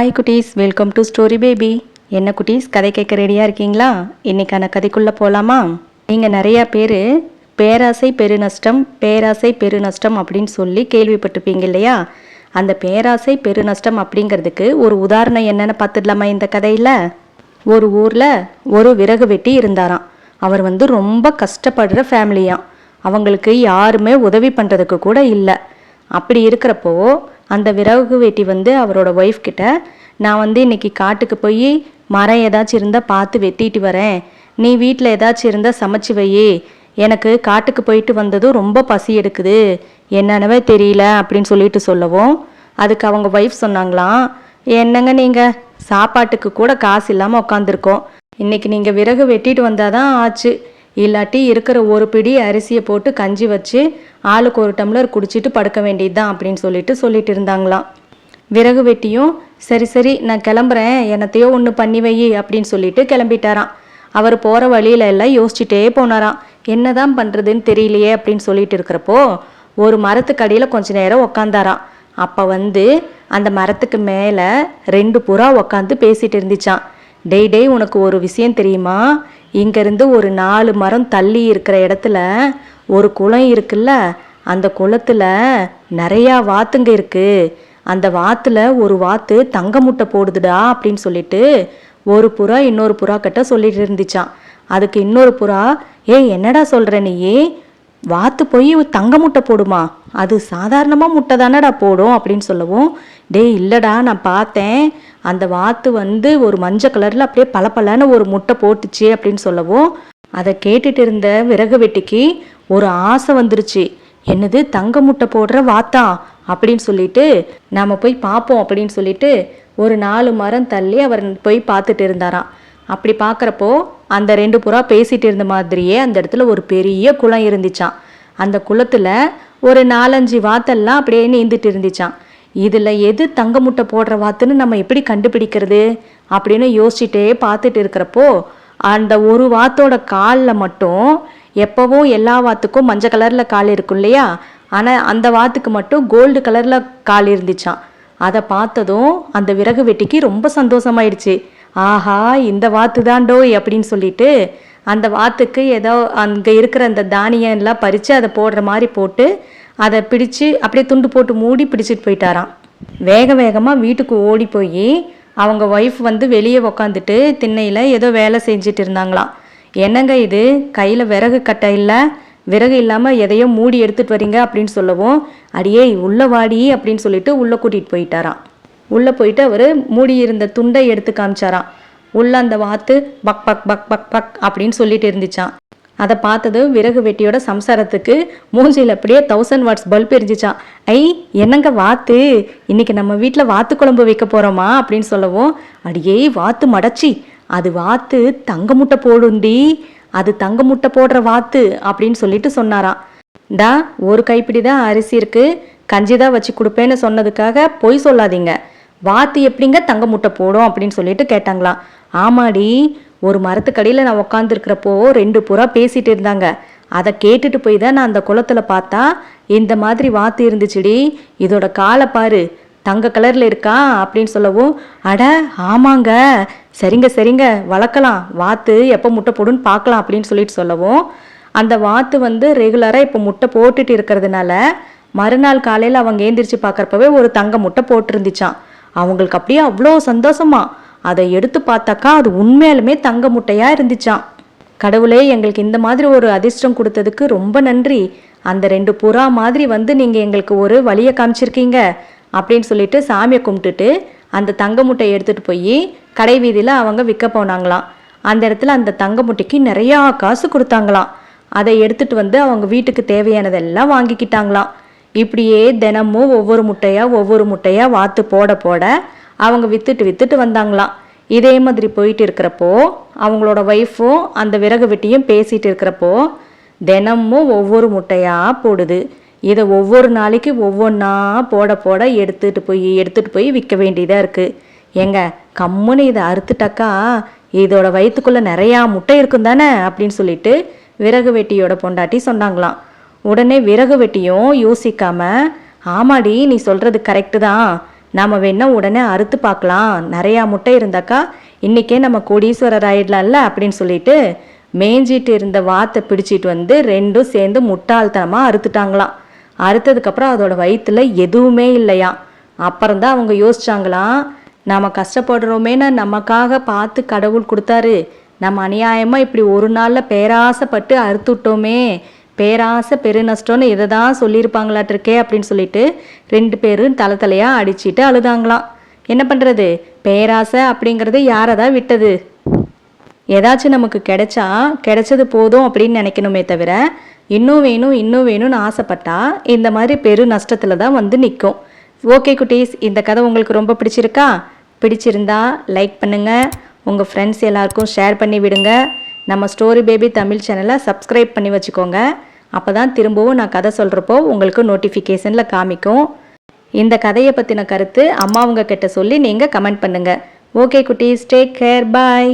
Hi குட்டீஸ். Welcome to story baby என்ன குட்டீஸ்? கதை கேட்க ரெடியாக இருக்கீங்களா? இன்னைக்கான கதைக்குள்ளே போகலாமா நீங்கள் நிறையா பேர் பேராசை பெருநஷ்டம் பேராசை பெருநஷ்டம் அப்படின்னு சொல்லி கேள்விப்பட்டிருப்பீங்க இல்லையா? அந்த பேராசை பெருநஷ்டம் அப்படிங்கிறதுக்கு ஒரு உதாரணம் என்னென்னு பார்த்துடலாமா இந்த கதையில்? ஒரு ஊரில் ஒரு விறகு வெட்டி இருந்தாராம். அவர் வந்து ரொம்ப கஷ்டப்படுற ஃபேமிலியாம் அவங்களுக்கு யாருமே உதவி பண்ணுறதுக்கு கூட இல்லை. அப்படி இருக்கிறப்போ அந்த விறகு வெட்டி வந்து அவரோட ஒய்ஃப் கிட்ட நான் வந்து இன்னைக்கு காட்டுக்கு போய் மரம் ஏதாச்சும் இருந்தால் பார்த்து வெட்டிட்டு வரேன். நீ வீட்டில் ஏதாச்சும் இருந்தால் சமைச்சு வையே. எனக்கு காட்டுக்கு போயிட்டு வந்ததும் ரொம்ப பசி எடுக்குது. என்னென்னவே தெரியல அப்படின்னு சொல்லிட்டு சொல்லவும் அதுக்கு அவங்க ஒய்ஃப் சொன்னாங்களாம் என்னங்க நீங்கள் சாப்பாட்டுக்கு கூட காசு இல்லாமல் உட்காந்துருக்கோம் இன்னைக்கு நீங்கள் விறகு வெட்டிட்டு வந்தாதான் ஆச்சு. இல்லாட்டி இருக்கிற ஒரு பிடி அரிசியை போட்டு கஞ்சி வச்சு ஆளுக்கு ஒரு டம்ளர் குடிச்சிட்டு படுக்க வேண்டியதுதான் அப்படின்னு சொல்லிட்டு சொல்லிட்டு இருந்தாங்களாம். விறகு வெட்டியும் சரி சரி நான் கிளம்புறேன் என்னத்தையோ ஒன்று பண்ணி வை அப்படின்னு சொல்லிட்டு கிளம்பிட்டாராம். அவர் போகிற வழியில எல்லாம் யோசிச்சுட்டே போனாராம். என்னதான் பண்ணுறதுன்னு தெரியலையே அப்படின்னு சொல்லிட்டு இருக்கிறப்போ ஒரு மரத்துக்கு அடியில் கொஞ்ச நேரம் உக்காந்தாராம். அப்போ வந்து அந்த மரத்துக்கு மேலே ரெண்டு புறா உக்காந்து பேசிட்டு இருந்துச்சான் டெய் டேய் உனக்கு ஒரு விஷயம் தெரியுமா? இங்கேருந்து ஒரு நாலு மரம் தள்ளி இருக்கிற இடத்துல ஒரு குளம் இருக்குல்ல அந்த குளத்தில் நிறையா வாத்துங்க இருக்குது அந்த வாத்துல ஒரு வாத்து தங்க முட்டை போடுதுடா அப்படின்னு சொல்லிட்டு ஒரு புறா இன்னொரு புறா கிட்ட சொல்லிட்டு இருந்துச்சான் அதுக்கு இன்னொரு புறா ஏய் என்னடா சொல்கிற நீ? வாத்து போய் தங்க முட்டை போடுமா? அது சாதாரணமாக முட்டை தானடா போடும் அப்படின்னு சொல்லவும் டேய் இல்லைடா நான் பார்த்தேன். அந்த வாத்து வந்து ஒரு மஞ்சள் கலரில் அப்படியே பளபளன்னு ஒரு முட்டை போட்டுச்சு அப்படின்னு சொல்லவும் அதை கேட்டுட்டு இருந்த விறகு வெட்டிக்கு ஒரு ஆசை வந்துருச்சு. என்னது தங்க முட்டை போடுற வாத்தா? அப்படின்னு சொல்லிட்டு நாம் போய் பார்ப்போம் அப்படின்னு சொல்லிட்டு ஒரு நாலு மரம் தள்ளி அவர் போய் பார்த்துட்டு இருந்தாராம். அப்படி பார்க்குறப்போ அந்த ரெண்டு புறா பேசிகிட்டு இருந்த மாதிரியே அந்த இடத்துல ஒரு பெரிய குளம் இருந்துச்சாம். அந்த குளத்தில் ஒரு நாலஞ்சு வாத்தெல்லாம் அப்படியே நீந்துட்டு இருந்துச்சான் இதில் எது தங்க முட்டை போடுற வாத்துன்னு நம்ம எப்படி கண்டுபிடிக்கிறது? அப்படின்னு யோசிச்சுட்டே பார்த்துட்டு இருக்கிறப்போ அந்த ஒரு வாத்தோட காலில் மட்டும் எப்போவும் எல்லா வாத்துக்கும் மஞ்சள் கலரில் கால் இருக்கும் இல்லையா? ஆனால் அந்த வாத்துக்கு மட்டும் கோல்டு கலரில் கால் இருந்துச்சான் அதை பார்த்ததும் அந்த விறகு வெட்டிக்கு ரொம்ப சந்தோஷமாயிடுச்சு. ஆஹா இந்த வாத்து தாண்டோய் அப்படின்னு சொல்லிட்டு அந்த வாத்துக்கு ஏதோ அங்கே இருக்கிற அந்த தானியம் எல்லாம் பறித்து அதை போடுற மாதிரி போட்டு அதை பிடிச்சு அப்படியே துண்டு போட்டு மூடி பிடிச்சிட்டு போயிட்டாராம். வேக வேகமாக வீட்டுக்கு ஓடி போய் அவங்க ஒய்ஃப் வந்து வெளியே உக்காந்துட்டு திண்ணையில் ஏதோ வேலை செஞ்சுட்டு இருந்தாங்களாம். என்னங்க இது? கையில் விறகு கட்டை இல்லை? விறகு இல்லாமல் எதையோ மூடி எடுத்துகிட்டு வரீங்க அப்படின்னு சொல்லவும் அடியே உள்ளே வாடி அப்படின்னு சொல்லிட்டு உள்ளே கூட்டிகிட்டு போயிட்டாராம். உள்ளே போயிட்டு அவர் மூடி இருந்த துண்டை எடுத்து காமிச்சாராம். உள்ள அந்த வாத்து பக் பக் பக் பக் பக் அப்படின்னு சொல்லிட்டு இருந்துச்சான் அதை பார்த்ததும் விறகு வெட்டியோட சம்சாரத்துக்கு மூஞ்சியில் அப்படியே தௌசண்ட் வாட்ஸ் பல்ப் எரிஞ்சிச்சான் ஐ என்னங்க வாத்து? இன்னைக்கு நம்ம வீட்டில் வாத்து குழம்பு வைக்க போகிறோமா அப்படின்னு சொல்லவும் அடியே வாத்து மடச்சி. அது வாத்து தங்க முட்டை போடுண்டி. அது தங்க முட்டை போடுற வாத்து அப்படின்னு சொல்லிட்டு சொன்னாராம். டா ஒரு கைப்பிடி தான் அரிசி இருக்கு. கஞ்சி தான் வச்சு கொடுப்பேன்னு சொன்னதுக்காக பொய் சொல்லாதீங்க. வாத்து எப்படிங்க தங்க முட்டை போடும் அப்படின்னு சொல்லிட்டு கேட்டாங்களாம். ஆமாடி ஒரு மரத்துக்கடியில் நான் உக்காந்துருக்கிறப்போ ரெண்டு புறா பேசிட்டு இருந்தாங்க. அதை கேட்டுட்டு போய் தான் நான் அந்த குளத்தில் பார்த்தா இந்த மாதிரி வாத்து இருந்துச்சுடி இதோட காலை பாரு தங்க கலரில் இருக்கா அப்படின்னு சொல்லவும் அட ஆமாங்க சரிங்க சரிங்க வளர்க்கலாம் வாத்து எப்போ முட்டை போடுன்னு பார்க்கலாம் அப்படின்னு சொல்லிட்டு சொல்லவும் அந்த வாத்து வந்து ரெகுலராக இப்போ முட்டை போட்டுட்டு இருக்கிறதுனால மறுநாள் காலையில் அவங்க ஏந்திரிச்சு பார்க்குறப்பவே ஒரு தங்க முட்டை போட்டிருந்துச்சான் அவங்களுக்கு அப்படியே அவ்வளோ சந்தோஷமா அதை எடுத்து பார்த்தாக்கா அது உண்மையாலுமே தங்க முட்டையா இருந்துச்சாம். கடவுளே எங்களுக்கு இந்த மாதிரி ஒரு அதிர்ஷ்டம் கொடுத்ததுக்கு ரொம்ப நன்றி. அந்த ரெண்டு புறா மாதிரி வந்து நீங்கள் எங்களுக்கு ஒரு வழியை காமிச்சிருக்கீங்க அப்படின்னு சொல்லிட்டு சாமியை கும்பிட்டுட்டு அந்த தங்க முட்டையை எடுத்துகிட்டு போய் கடை வீதியில் அவங்க விற்க போனாங்களாம். அந்த இடத்துல அந்த தங்க முட்டைக்கு நிறையா காசு கொடுத்தாங்களாம். அதை எடுத்துட்டு வந்து அவங்க வீட்டுக்கு தேவையானதெல்லாம் வாங்கிக்கிட்டாங்களாம். இப்படியே தினமும் ஒவ்வொரு முட்டையா ஒவ்வொரு முட்டையா வாத்து போட போட அவங்க வித்துட்டு வித்துட்டு வந்தாங்களாம். இதே மாதிரி போயிட்டு இருக்கிறப்போ அவங்களோட ஒய்ஃபும் அந்த விறகு வெட்டியும் பேசிட்டு இருக்கிறப்போ தினமும் ஒவ்வொரு முட்டையாக போடுது. இதை ஒவ்வொரு நாளைக்கு ஒவ்வொன்றா போட போட எடுத்துட்டு போய் எடுத்துகிட்டு போய் விற்க வேண்டியதாக இருக்குது ஏங்க கம்முன்னு இதை அறுத்துட்டாக்கா இதோட வயிற்றுக்குள்ளே நிறையா முட்டை இருக்கும் தானே அப்படின்னு சொல்லிட்டு விறகு வெட்டியோட பொண்டாட்டி சொன்னாங்களாம். உடனே விறகு வெட்டியும் யோசிக்காம ஆமாடி நீ சொல்கிறது கரெக்டு தான். நாம் வேணால் உடனே அறுத்து பார்க்கலாம். நிறையா முட்டை இருந்தாக்கா இன்றைக்கே நம்ம கோடீஸ்வரர் ஆயிடலாம்ல அப்படின்னு சொல்லிட்டு மேய்ஞ்சிட்டு இருந்த வாத்தை பிடிச்சிட்டு வந்து ரெண்டும் சேர்ந்து முட்டாள்தனமாக அறுத்துட்டாங்களாம். அறுத்ததுக்கப்புறம் அதோட வயிற்றுல எதுவுமே இல்லையா? அப்புறம்தான் அவங்க யோசிச்சாங்களாம் நாம் கஷ்டப்படுறோமேன்னு நமக்காக பார்த்து கடவுள் கொடுத்தாரு. நம்ம அநியாயமாக இப்படி ஒரு நாளில் பேராசைப்பட்டு அறுத்துட்டோமே பேராசை பெருநஷ்டம்னு இதை தான் சொல்லியிருப்பாங்களாட்டிருக்கே அப்படின்னு சொல்லிட்டு ரெண்டு பேரும் தலை தலையாக அடிச்சிட்டு அழுதாங்களாம். என்ன பண்ணுறது பேராசை அப்படிங்கிறது யாரை தான் விட்டது? ஏதாச்சும் நமக்கு கிடைச்சா கிடைச்சது போதும் அப்படின்னு நினைக்கணுமே தவிர இன்னும் வேணும் இன்னும் வேணும்னு ஆசைப்பட்டா இந்த மாதிரி பெரு நஷ்டத்தில் தான் வந்து நிற்கும் ஓகே குட்டீஸ் இந்த கதை உங்களுக்கு ரொம்ப பிடிச்சிருக்கா? பிடிச்சிருந்தா லைக் பண்ணுங்கள் உங்கள் ஃப்ரெண்ட்ஸ் எல்லாருக்கும் ஷேர் பண்ணி விடுங்க. நம்ம ஸ்டோரி பேபி தமிழ் சேனலை சப்ஸ்கிரைப் பண்ணி வச்சுக்கோங்க. அப்போ தான் திரும்பவும் நான் கதை சொல்கிறப்போ உங்களுக்கு நோட்டிஃபிகேஷனில் காமிக்கும். இந்த கதையை பற்றின கருத்து அம்மாவங்க கிட்ட சொல்லி நீங்கள் கமெண்ட் பண்ணுங்கள் ஓகே குட்டீஸ் டேக் கேர் பாய்